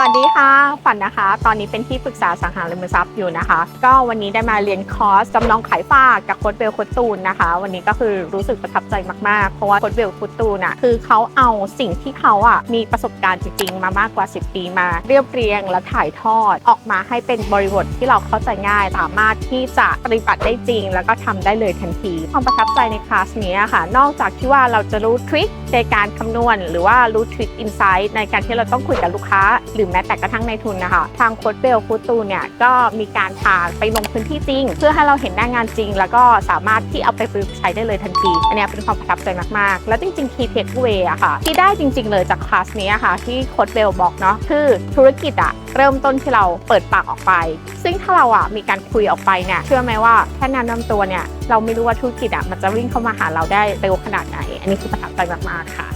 วัสดีค่ะฝันนะคะ ตอนนี้เป็นที่ปรึกษาสังหาริมทรัพย์อยู่นะคะ ก็วันนี้ได้มาเรียนคอร์สจำลองขายฝากกับโค้ดเบลโค้ดตูนนะคะ วันนี้ก็คือรู้สึกประทับใจมากๆ เพราะว่าโค้ดเบลโค้ดตูนอะคือเขาเอาสิ่งที่เขาอะมีประสบการณ์จริงๆ มามากกว่า 10 ปีมา เรียบเรียงและถ่ายทอดออกมาให้เป็นบริบทที่เราเข้าใจง่าย สามารถที่จะปฏิบัติได้จริง แล้วก็ทำได้เลยทันทีความประทับใจในคลาสนี้ค่ะ นอกจากที่ว่าเราจะรู้ทริค ในการคำนวณ หรือว่ารู้ทริคอินไซต์ในการที่เราต้องคุยกับลูกค้า หรือแม้แต่กระทั่งในทุนนะคะทางโค้ดเบลฟูตูเนี่ยก็มีการพาไปลงพื้นที่จริง เพื่อให้เราเห็นหน้างานจริง แล้วก็สามารถที่เอาไปประยุกต์ใช้ได้เลยทันที อันนี้เป็นความประทับใจมากๆ แล้วจริงๆ key takeaway อะค่ะ ที่ได้จริง ๆ เลยจากคลาสนี้อะค่ะ ที่โค้ดเบลบอกเนาะคือธุรกิจอะเริ่มต้นที่เราเปิดปากออกไป ซึ่งถ้าเราอะมีการคุยออกไปเนี่ยเชื่อไหมว่าแค่แนะนำตัวเนี่ยเราไม่รู้ว่าธุรกิจอะมันจะวิ่งเข้ามาหาเราได้เร็วขนาดไหน อันนี้คือประทับใจมากๆค่ะ